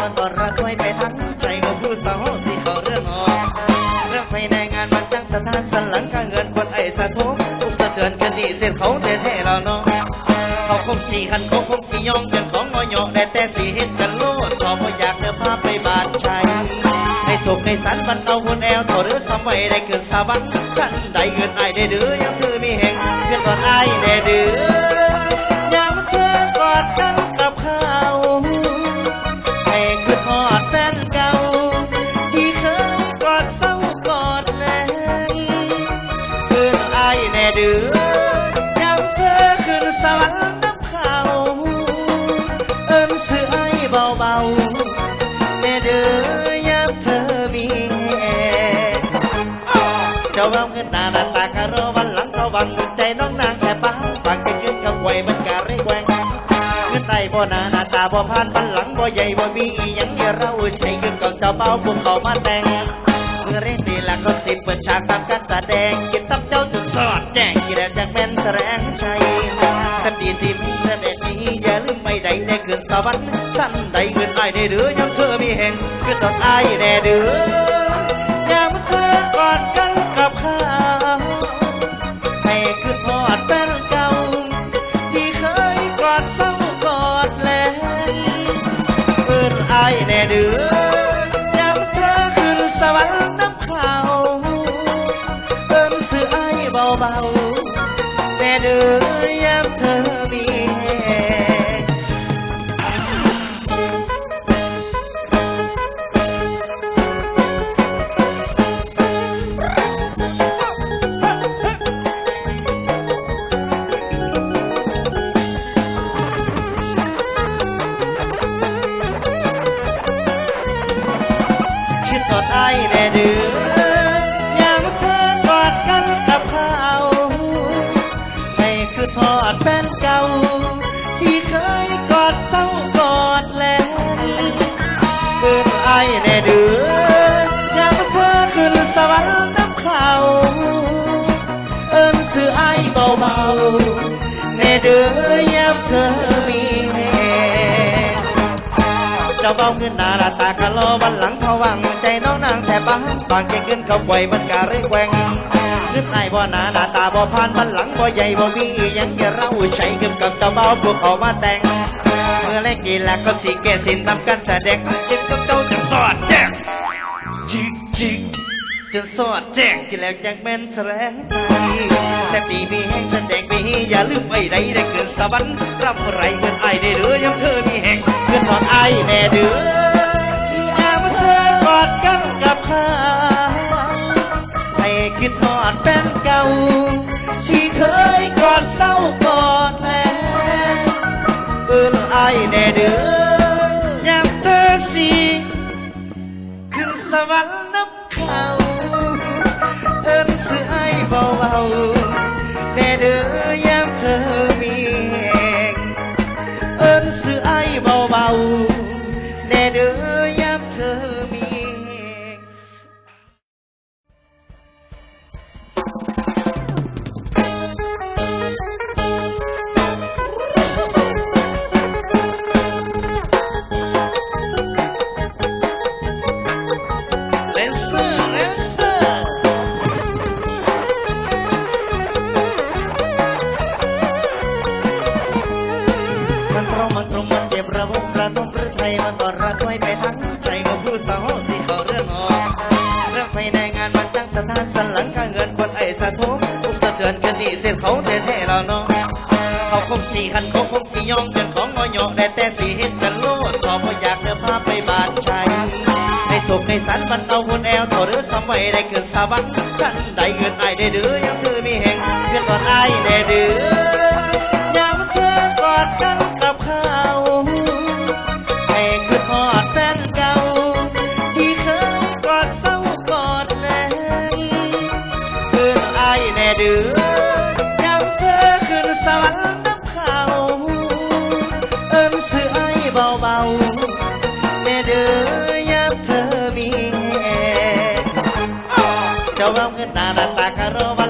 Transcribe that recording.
มันก็ระช่วยไปทั้งใจของผู้สาวสิเขาเรื่องหอเรื่องไฟในงานมันจังสถานสันหลังข้างเงินคนไอ้สะทุกทุกสะเทือนกันดีเส้นเขาแท้แท้เราเนาะเขาคงสี่คันเขาคงสี่ยองจนของงอยอแต่แต่สี่เฮ็ดกันโลดขอพ่อยากเดินพาไปบานชัยในสุขในสันมันเอาหุ่นแอลถอดหรือสมัยได้เกิดสวรรค์ฉันได้เกิดไอได้ดื้อยังคือมีแห่งเกินตอนไอได้ดื้อ เดือยามเธอขึ้นสวรรค์น้ำเขาเอิ้นเสื่อไอ้เบาๆแน่เดือยามเธอมีแอเจ้าเอาเงินหน้าหน้าตากะรอวันหลังเขาบังใจน้องนางแต่ปังปังจะยืนกับไว้มันกะเร่แกวงเงินไตบ่หนาหน้าตาบ่ผ่านบันหลังบ่ใหญ่บ่มีอีหยังให้เราใช้เงินกับเจ้าเป้าพวกเขามาแต่ง เมื่อเร่งดีละก็สิบเปิดฉากทำการแสดงกินตับเจ้าจนสอดแจ้งกี่แล้วจากแม่นแสดงชัยทันดีสิมีเสด็จนี้อย่าลืมไม่ได้ได้เกินสวรรค์สั้นได้เงินได้ได้เดือยังเธอมีแห่งคือตอนไอายแน่เดือยามเธอกอดกันกับเขาให้คือทอดแฟนเก่าที่เคยกอดเศร้า เบาๆแน่เดือยามเธอมี อิ้นไอ้แน่เดื เจ้าเบ้าขึ้นหน้าหนาตากะโลวันหลังเขาวังใจน้องนางแต่บ้างบางเก่งขึ้นเขาไว้มันกะเร่แกวงขึ้นไอ้บ่หน้าหน้าตาบ่ผ่านวันหลังบ่ใหญ่บ่มียังจะเราใช้ขึ้นกับเจ้าเบาพวกเขามาแต่งเมื่อเล่นกีฬาก็สีแก่สินทำกันแสดงจิ้มกับเจ้าจะสอดแจ้งจิกจิกจนสอดแจ้งที่แล้วจากแม่นแสลงไทยแซ่บดีมีแห้งแสดงมีอย่าลืมไว้ใดได้เกินสวรรค์รับไรเงินไอายได้เดือยังเธอมีแห้ง อดไอายแน่เดือยามเธอกอดกันกับเขาให้คิดทอดแฟนเก่าที่เคยกอดเศร้ากอดแลเอิ้นไอายแน่เดือยามเธอสีขึ้นสวรรค์น้ำเขาเอิ้นสื่อไอ้เบาๆ เบาๆแน่เด้อยาม เธอมีแหง Let's go, let's go. มันเพระตรงมันเจ็บระบบประทมหรือไทยมันก่ระถวยไปทั้งใจของผู้สาวสิเขาเรื่องออเรื่องไฟในงานมันจังสถานสันหลังข้างเงินคนไอ้สะทุกทุกสะเทือนกันดีเส้นเขาแท้เราเนาะเขาคงสี่คันเขาคงสี่ยองกันของงอยได้แต่สี่เฮ็ดกันโลดขอบ่อยากเดินพาไปบ้านชัยให้สุขให้สันมันเอาหุ่นแอวถอดหรือสมัยได้เกินสาบันสันได้เงินไอายได้ดื้อยังคือมีแห่งเพื่อนก่อนไอายแน่เดือยามเธอกอดกันกับเขาามเธอมี